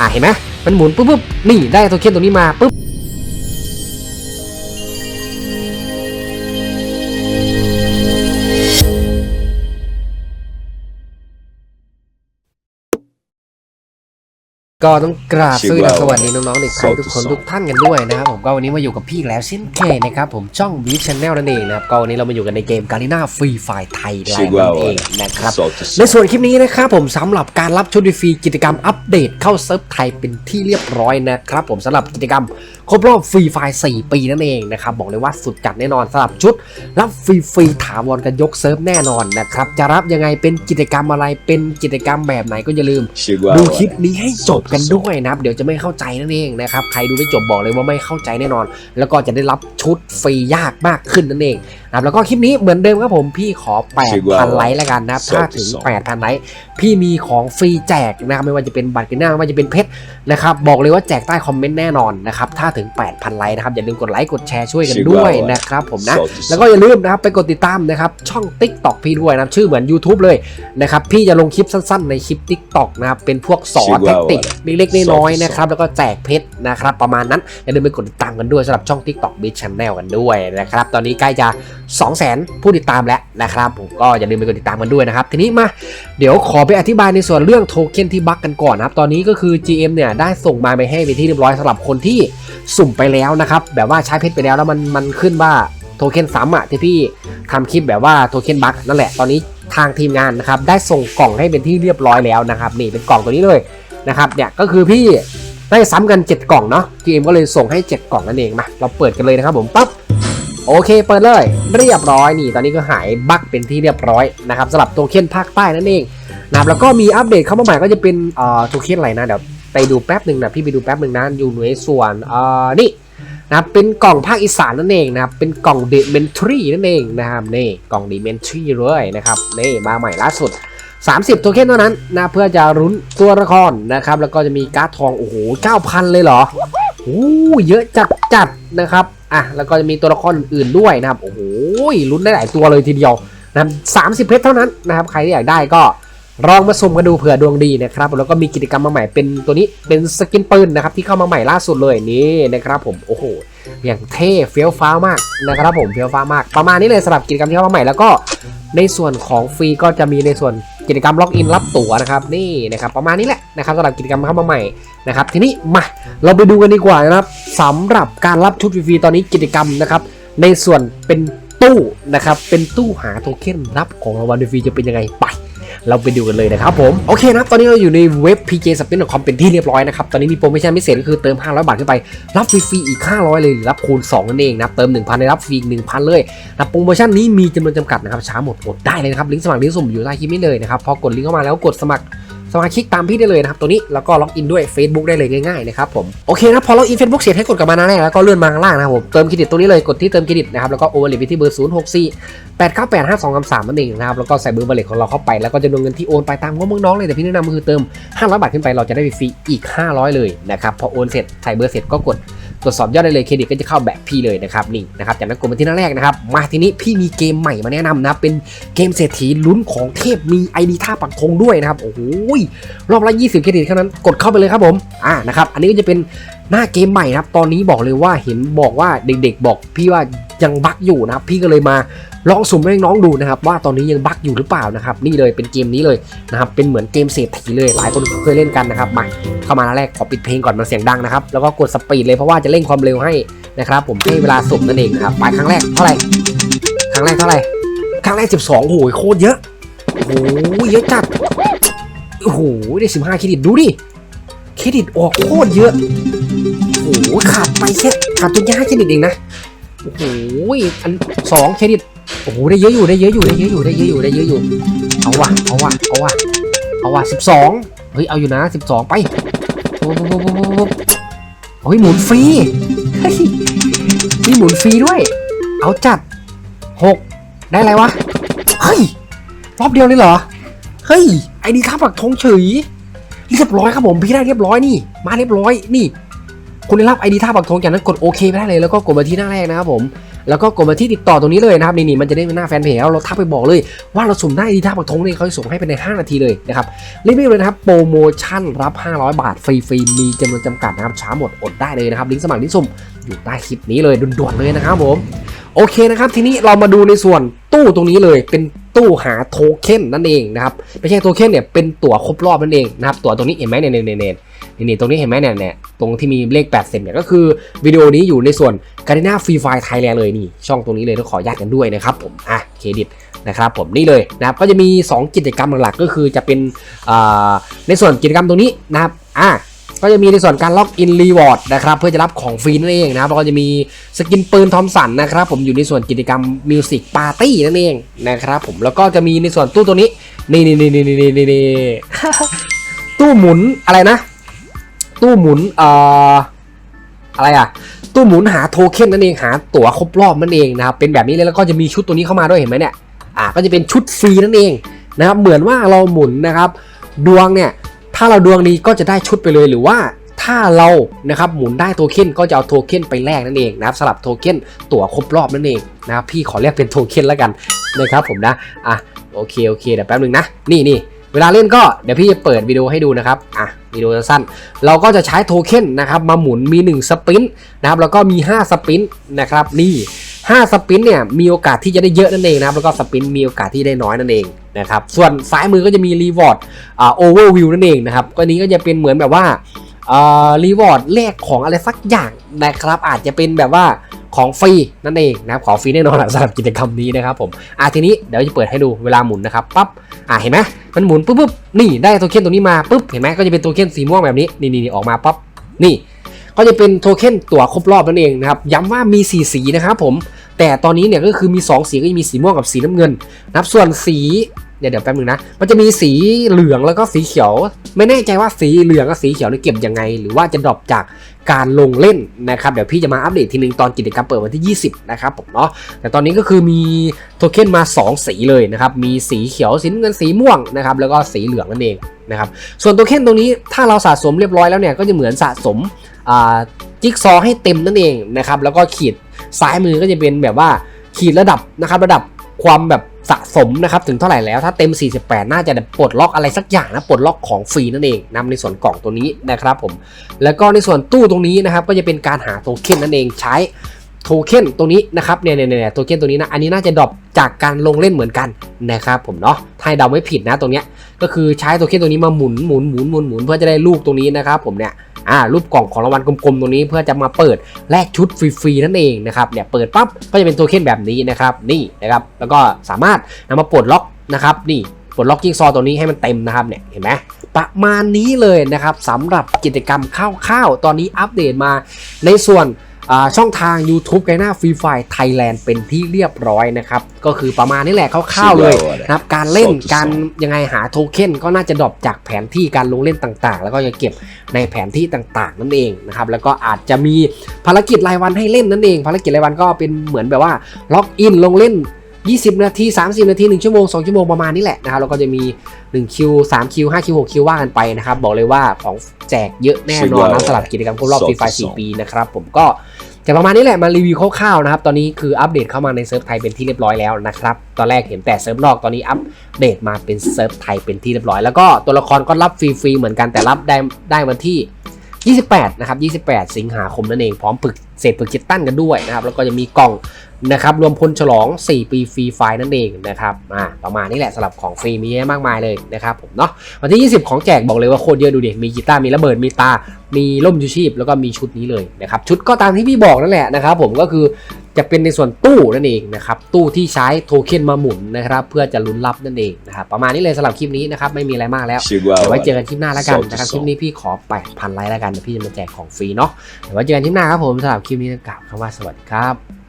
อ่าเห็นไหมมันหมุนปุ๊บปุ๊บนี่ได้โทเค็นตัวนี้มาปุ๊บ ก็ต้องกราบสวัสดีสวัสดีน้องๆเด็กไทยทุกคนทุกท่านกันด้วยนะครับผมก็วันนี้มาอยู่กับพี่อีกแล้วเช่นเคยนะครับผมช่องบีชแนลนั่นเองนะครับก็วันนี้เรามาอยู่กันในเกมการีนาฟรีไฟไทยแลนด์นั่นเองนะครับ Solta ในส่วนคลิปนี้นะครับผมสำหรับการรับชุดฟรีกิจกรรมอัปเดตเข้าเซิร์ฟไทยเป็นที่เรียบร้อยนะครับผมสำหรับกิจกรรมครบรอบฟรีไฟล์4ปีนั่นเองนะครับบอกเลยว่าสุดจัดแน่นอนสำหรับชุด รับฟรีฟรีๆถาวรกันยกเซิร์ฟแน่นอนนะครับจะรับยังไงเป็นกิจกรรมอะไรเป็นกิจกรรมแบบไหนก็อย่าลืม Chegou a ดู hora. คลิปนี้ให้จบกันด้วยนะครับเดี๋ยวจะไม่เข้าใจนั่นเองนะครับใครดูไม่จบบอกเลยว่าไม่เข้าใจแน่นอน แล้วก็จะได้รับชุดฟรียากมากขึ้นนั่นเอง นะครับแล้วก็คลิปนี้เหมือนเดิมครับผมพี่ขอ 8,000 ไลค์แล้วกันนะครับ ถ้าถึง 8,000 ไลค์พี่มีของฟรีแจกนะครับไม่ว่าจะเป็นบัตรกินหน้าไม่ว่าจะเป็นเพชรนะครับบอกเลยว่าแจกใต้คอมเมนต์แน่นอนนะครับถ้าถึง 8,000 ไลค์นะครับอย่าลืมกดไลค์กดแชร์ช่วยกันด้วยนะครับผมนะ Solta แล้วก็อย่าลืมนะครับไปกดติดตามนะครับช่อง TikTok พี่ด้วยนะครับชื่อเหมือน YouTube เลยนะครับพี่จะลงคลิปสั้นๆ ในคลิป TikTok นะครับเป็นพวกสอนชื่อแทว่าคติกเล็กๆน้อยๆนะครับแล้วก็แจกเพชรนะครับประมาณนั้นอย่าลืมไปกดติดตามกันด้วยสำหรับช่อง TikTok b i t Channel กันด้วยนะครับตอนนี้ใกล้จะ 200,000 ผู้ติดตามแล้วนะครับผมก็อย่าลืมไปกดติดตามกันด้วยนะครับ ทีนี้มาเดี๋ยวขอไปอธิบายในส่วนเรื่องโทเค็นที่บั๊กกันก่อนนะครับ ตอนนี้ก็คือ GM เนี่ยได้ส่งมาไปให้ไปนที่เรียบร้อยสำหรับคนที่สุ่มไปแล้วนะครับ แบบว่าใช้เพชรไปแล้วแล้วมันมันขึ้นว่าโทเค็นซ้ำอะที่พี่ทำคลิปแบบว่าโทเค็นบั๊กนั่นแหละตอนนี้ทางทีมงานนะครับได้ส่งกล่องให้เป็นที่เรียบร้อยแล้วนะครับนี่เป็นกล่องตัวนี้เลยนะครับเนี่ยก็คือพี่ได้ซ้ำกัน 7 กล่องเนาะ GM ก็เลยส่งให้ 7 กล่องนั่นเองมา เราเปิดกันเลยนะครับผมปั๊บ โอเคเปิดเลย เรียบร้อยนี่ ตอนนี้ก็หายบั๊กเป็นที่เรียบร้อยนะครับสำหรับโทเค็นภาคใต้นั่นเองนะแล้วก็มีอัปเดตเข้ามาใหม่ก็จะเป็นเอ่อโทเค็นอะไรนะเดี๋ยวไปดูแป๊บหนึ่งนะพี่ไปดูแป๊บหนึ่งนะอยู่ในส่วนเอ่อนี่นะเป็นกล่องภาคอีสานนั่นเองนะครับเป็นกล่องเดเมนทรีนั่นเองนะครับนี่กล่องเดเมนทรีเลยนะครับนี่มาใหม่ล่าสุด 30 โทเค็นเท่านั้นนะเพื่อจะรุ้นตัวละครนะครับแล้วก็จะมีการ์ดทองโอ้โห9,000 เลยเหรอโอ้เยอะจัดจัดนะครับ อะแล้วก็จะมีตัวละครอื่นๆด้วยนะครับโอ้โหลุ้นได้หลายตัวเลยทีเดียวนะครับ30เพชรเท่านั้นนะครับใครที่อยากได้ก็ลองมาสุ่มกันดูเผื่อดวงดีนะครับแล้วก็มีกิจกรรมมาใหม่เป็นตัวนี้เป็นสกินปืนนะครับที่เข้ามาใหม่ล่าสุดเลยนี่นะครับผมโอ้โหอย่างเท่เฟี้ยวฟ้าวมากนะครับผมเฟี้ยวฟ้าวมาก ประมาณนี้เลยสำหรับกิจกรรมที่เข้ามาใหม่แล้วก็ในส่วนของฟรีก็จะมีในส่วน กิจกรรมล็อกอินรับตั๋วนะครับนี่นะครับประมาณนี้แหละนะครับสำหรับกิจกรรมเข้ามาใหม่นะครับทีนี้มาเราไปดูกันดีกว่านะครับสำหรับการรับชุดฟรีตอนนี้กิจกรรมนะครับในส่วนเป็นตู้นะครับเป็นตู้หาโทเค็นรับของรางวัลฟรีจะเป็นยังไงไป เราไปดูกันเลยนะครับผม โอเคนะ ตอนนี้เราอยู่ในเว็บ pj spin com เป็นที่เรียบร้อยนะครับ ตอนนี้มีโปรโมชั่นพิเศษก็คือเติม 500 บาทขึ้นไป รับฟรีๆอีก 500 เลยหรือรับคูณ 2 นั่นเองนะครับเติม 1,000ได้รับฟรีอีก1,000 เลยนะโปรโมชั่นนี้มีจำนวนจำกัดนะครับช้าหมดหมดได้เลยนะครับลิงก์สมัครลิงก์สุ่มอยู่ใต้คลิปนี้เลยนะครับพอกดลิงก์เข้ามาแล้วกดสมัคร สมาชิกตามพี่ได้เลยนะครับตัวนี้แล้วก็ล็อกอินด้วย Facebook ได้เลยง่ายๆนะครับผมโอเคนะพอล็อกอิน Facebook เสร็จให้กดกลับมาหน้าแรกแล้วก็เลื่อนมาข้างล่างนะครับผมเติมเครดิตตรงนี้เลยกดที่เติมเครดิตนะครับแล้วก็โอเวอร์เลไปที่เบอร์0 6 4 8 9 8 5 2 3 3นั่นเองนะครับแล้วก็ใส่เบอร์บัลเลทของเราเข้าไปแล้วก็จะดำนวนเงินที่โอนไปตามงบมึงน้องเลยแต่พี่แนะนำคือเติม500บาทขึ้นไปเราจะได้ฟรีอีก 500 เลยนะครับพอโอนเสร็จใส่เบอร์เสร็จก็กด ตรวจสอบยอดได้เลยเครดิตก็จะเข้าแบบพี่เลยนะครับนี่นะครับจากนั้นกดมาที่หน้าแรกนะครับมาทีนี้พี่มีเกมใหม่มาแนะนำนะครับเป็นเกมเศรษฐีลุ้นของเทพมีไอดีท่าปักธงด้วยนะครับโอ้โหรอบละ 20 เครดิตเท่านั้นกดเข้าไปเลยครับผมอ่านะครับอันนี้ก็จะเป็นหน้าเกมใหม่นะครับตอนนี้บอกเลยว่าเห็นบอกว่าเด็กๆ บอกพี่ว่า ยังบั๊กอยู่นะครับพี่ก็เลยมาลองสุ่มให้น้องดูนะครับว่าตอนนี้ยังบั๊กอยู่หรือเปล่านะครับนี่เลยเป็นเกมนี้เลยนะครับเป็นเหมือนเกมเศรษฐีเลยหลายคนเคยเล่นกันนะครับมาเข้ามาหน้าแรกขอปิดเพลงก่อนมันเสียงดังนะครับแล้วก็กดสปีดเลยเพราะว่าจะเร่งความเร็วให้นะครับผมให้เวลาสุ่มนั่นเองนะครับไปครั้งแรกเท่าไหร่ครั้งแรกเท่าไหร่ครั้งแรก 12โอ้โหโคตรเยอะโอ้โหเยอะจัดโอ้โหได้ 15เครดิตดูดิเครดิตออกโคตรเยอะโอ้โหขาดไปแค่ขาดตัวย่าเครดิตเองนะ โอ้โหอันสองเครดิตโอ้โหได้เยอะอยู่ได้เยอะอยู่ได้เยอะอยู่ได้เยอะอยู่ได้เยอะอยู่เอาว่ะเอาว่ะเอาว่ะเอาว่ะ12เฮ้ยเอาอยู่นะ12ไปโอ้โหโอ้ยหมุนฟรีมีหมุนฟรีด้วย เอาจัดหกได้อะไรวะเฮ้ยรอบเดียวเลยเหรอเฮ้ยไอ้นี่ข้าปักธงเฉยเรียบร้อยครับผมพี่ได้เรียบร้อยนี่ มาเรียบร้อยนี่ คุณได้รับไอดีท่าปักธงจากนั้นกดโอเคไปได้เลยแล้วก็กดมาที่หน้าแรกนะครับผมแล้วก็กดมาที่ติดต่อตรงนี้เลยนะครับนี่นี่มันจะได้เป็นหน้าแฟนเพจแล้วเราทักไปบอกเลย ว่าเราสุ่มได้ดีท่าปักธงนี่เขาจะส่งให้ภายใน 5 นาทีเลยนะครับรีบๆเลยนะครับโปรโมชั่นรับ 500 บาทฟรีๆมีจำนวนจำกัดนะครับช้าหมดอดได้เลยนะครับลิงก์สมัครที่สุ่มอยู่ใต้คลิปนี้เลยด่วนๆเลยนะครับผมโอเคนะครับทีนี้เรามาดูในส่วนตู้ตรงนี้เลยเป็น ตู้หาโทเค็นนั่นเองนะครับไม่ใช่โทเค็นเนี่ยเป็นตั๋วครบรอบนั่นเองนะครับตั๋วตรงนี้เห็นไหมเนี่ยเนี่ยเนี่ยเนี่ยตรงนี้เห็นไหมเนี่ยเนี่ยตรงที่มีเลข8เซนเนี่ยก็คือวิดีโอนี้อยู่ในส่วนการิน่าฟรีไฟไทยแลนด์เลยนี่ช่องตรงนี้เลยต้องขออนุญาตกันด้วยนะครับผมอะเครดิตนะครับผมนี่เลยนะครับก็จะมี 2 กิจกรรมหลักๆก็คือจะเป็นในส่วนกิจกรรมตรงนี้นะครับอะ ก็จะมีในส่วนการล็อกอินรีวอร์ดนะครับเพื่อจะรับของฟรีนั่นเองนะครับแล้วก็จะมีสกินปืนทอมสันนะครับผมอยู่ในส่วนกิจกรรมมิวสิกปาร์ตี้นั่นเองนะครับผมแล้วก็จะมีในส่วนตู้ตัวนี้นี่นี่นี่นี่นี่นี่นี่ตู้หมุนอะไรนะ ตู้หมุนเอ่ออะไรอะตู้หมุนหาโทเค็นนั่นเองหาตั๋วครบรอบนั่นเองนะครับเป็นแบบนี้เลยแล้วก็จะมีชุดตัวนี้เข้ามาด้วยเห็นไหมเนี่ยอ่าก็จะเป็นชุดฟรีนั่นเองนะครับเหมือนว่าเราหมุนนะครับ ดวงเนี่ย ถ้าเราดวงดีก็จะได้ชุดไปเลยหรือว่าถ้าเรานะครับหมุนได้โทเค็นก็จะเอาโทเค็นไปแลกนั่นเองนะครับสลับโทเค็นตั๋วครบรอบนั่นเองนะครับพี่ขอเรียกเป็นโทเค็นแล้วกันนะครับผมนะอะโอเคโอเคเดี๋ยวแป๊บนึงนะนี่นี่เวลาเล่นก็เดี๋ยวพี่จะเปิดวิดีโอให้ดูนะครับอะวิดีโอสั้นเราก็จะใช้โทเค็นนะครับมาหมุนมี 1 สปรินต์นะครับแล้วก็มี 5 สปรินต์นะครับนี่5สปรินต์เนี่ยมีโอกาสที่จะได้เยอะนั่นเองนะครับแล้วก็สปรินต์มีโอกาสที่ได้น้อยนั่นเอง นะครับส่วนซ้ายมือก็จะมีรีวอร์ดโอเวอร์วิวนั่นเองนะครับก็นี้ก็จะเป็นเหมือนแบบว่ารีวอร์ดแลกของอะไรสักอย่างนะครับ อาจจะเป็นแบบว่าของฟรีนั่นเองนะครับของฟรีแน่นอนสำหรับกิจกรรมนี้นะครับผมอะทีนี้เดี๋ยวจะเปิดให้ดูเวลาหมุนนะครับปั๊บอะเห็นไหมมันหมุนปุ๊บปุ๊บนี่ได้โทเค็นตัวนี้มาปุ๊บเห็นไหมก็จะเป็นโทเค็นสีม่วงแบบนี้นี่นี่นี่ออกมาปั๊บนี่ ก็จะเป็นโทเค็นตั๋วครบรอบนั่นเองนะครับย้ำว่ามี4สีนะครับผม แต่ตอนนี้เนี่ยก็คือมี 2 สีก็จะมีสีม่วงกับสีน้ำเงินนะครับส่วนสีเดี๋ยวเดี๋ยวแป๊บนึงนะ มันจะมีสีเหลืองแล้วก็สีเขียว ไม่แน่ใจว่าสีเหลืองกับสีเขียวเนี่ยเก็บยังไง หรือว่าจะดรอปจากการลงเล่นนะครับ เดี๋ยวพี่จะมาอัปเดตทีนึงตอนกิจกรรมเปิดวันที่ 20 นะครับผมเนาะ แต่ตอนนี้ก็คือมีโทเค็นมา 2 สีเลยนะครับ มีสีเขียวสีเงินสีม่วงนะครับ แล้วก็สีเหลืองนั่นเองนะครับ ส่วนโทเค็นตรงนี้ถ้าเราสะสมเรียบร้อยแล้วเนี่ยก็จะเหมือนสะสมอ่า จิ๊กซอให้เต็มนั่นเองนะครับแล้วก็ขีดซ้ายมือก็จะเป็นแบบว่าขีดระดับนะครับระดับความแบบสะสมนะครับถึงเท่าไหร่แล้วถ้าเต็ม 48 น่าจะปลดล็อกอะไรสักอย่างนะปลดล็อกของฟรีนั่นเองนำในส่วนกล่องตัวนี้นะครับผมแล้วก็ในส่วนตู้ตรงนี้นะครับก็จะเป็นการหาโทเค็นนั่นเองใช้ โทเค็นตรงนี้นะครับเนี่ยเนี่ยเนี่ยโทเค็นตัวนี้นะอันนี้น่าจะดรอปจากการลงเล่นเหมือนกันนะครับผมเนาะถ้าเดาไม่ผิดนะตรงเนี้ยก็คือใช้โทเค็นตัวนี้มาหมุนหมุนหมุนหมุนหมุนเพื่อจะได้ลูกตรงนี้นะครับผมเนี่ยอ่ารูปกล่องของรางวัลกลมๆตรงนี้เพื่อจะมาเปิดแลกชุดฟรีๆนั่นเองนะครับเนี่ยเปิดปั๊บก็จะเป็นตัวเค็นแบบนี้นะครับนี่นะครับแล้วก็สามารถนำมาปลดล็อกนะครับนี่ปลดล็อกจิ๊กซอว์ตัวนี้ให้มันเต็มนะครับเนี่ยเห็นไหมประมาณนี้เลยนะครับสำหรับกิจกรรมคร่าวๆตอนนี้อัปเดตมาในส่วน ช่องทาง YouTube ไกน่าฟรีไฟไทยแลนด์เป็นที่เรียบร้อยนะครับ ก็คือประมาณนี้แหละคร่าวๆเลยนะครับการเล่นการยังไงหาโทเค็นก็น่าจะดรอปจากแผนที่การลงเล่นต่างๆ แล้วก็จะเก็บในแผนที่ต่างๆ นั่นเองนะครับแล้วก็อาจจะมีภารกิจรายวันให้เล่นนั่นเอง ภารกิจรายวันก็เป็นเหมือนแบบว่าล็อกอินลงเล่น 20 นาที 30 นาที 1 ชั่วโมง 2 ชั่วโมงประมาณนี้แหละนะครับแล้วก็จะมี 1 คิว 3 คิว 5 คิว 6 คิวว่ากันไปนะครับ บอกเลยว่าของแจกเยอะแน่นอนนะสำหรับกิจกรรมครบรอบฟรีไฟ4ปีนะครับผมก็จะประมาณนี้แหละมารีวิวคร่าวๆนะครับ ตอนนี้คืออัปเดตเข้ามาในเซิร์ฟไทยเป็นที่เรียบร้อยแล้วนะครับ ตอนแรกเห็นแต่เซิร์ฟนอกตอนนี้อัปเดตมาเป็นเซิร์ฟไทยเป็นที่เรียบร้อย แล้วก็ตัวละครก็รับฟรีๆเหมือนกันแต่รับได้ได้วันที่ 28 นะครับ 28 สิงหาคมนั่นเอง พร้อมปึกเศษปึกจิตตั้นกันด้วยนะครับ แล้วก็จะมีกล่อง นะครับรวมพลฉลอง 4 ปีฟรีไฟล์นั่นเองนะครับอ่าประมาณนี้แหละสำหรับของฟรีมีเยอะมากมายเลยนะครับผมเนาะวันที่ 20 ของแจกบอกเลยว่าโคตรเยอะดูดิมีกีตาร์มีระเบิดมีตา มีล่มยูชีพ แล้วก็มีชุดนี้เลยนะครับชุดก็ตามที่พี่บอกนั่นแหละนะครับผมก็คือจะเป็นในส่วนตู้นั่นเองนะครับตู้ที่ใช้โทเค็นมาหมุนนะครับเพื่อจะลุ้นรับนั่นเองนะครับประมาณนี้เลยสำหรบคลิปนี้นะครับไม่มีอะไรมากแล้ว Chegou a เดี๋ยวไว้เจอ hora. กันคลิปหน้าแล้วกันนะครับคลิปนี้พี่ขอ8,000ไลค์แล้วกันเดี๋ยวพี่จะมาแจกของฟรีเนาะเดี๋ยวไว้เจอกันคลิปหน้าครับผมสำหรับคลิปนี้กล่าวคำว่าสวัสดีครับ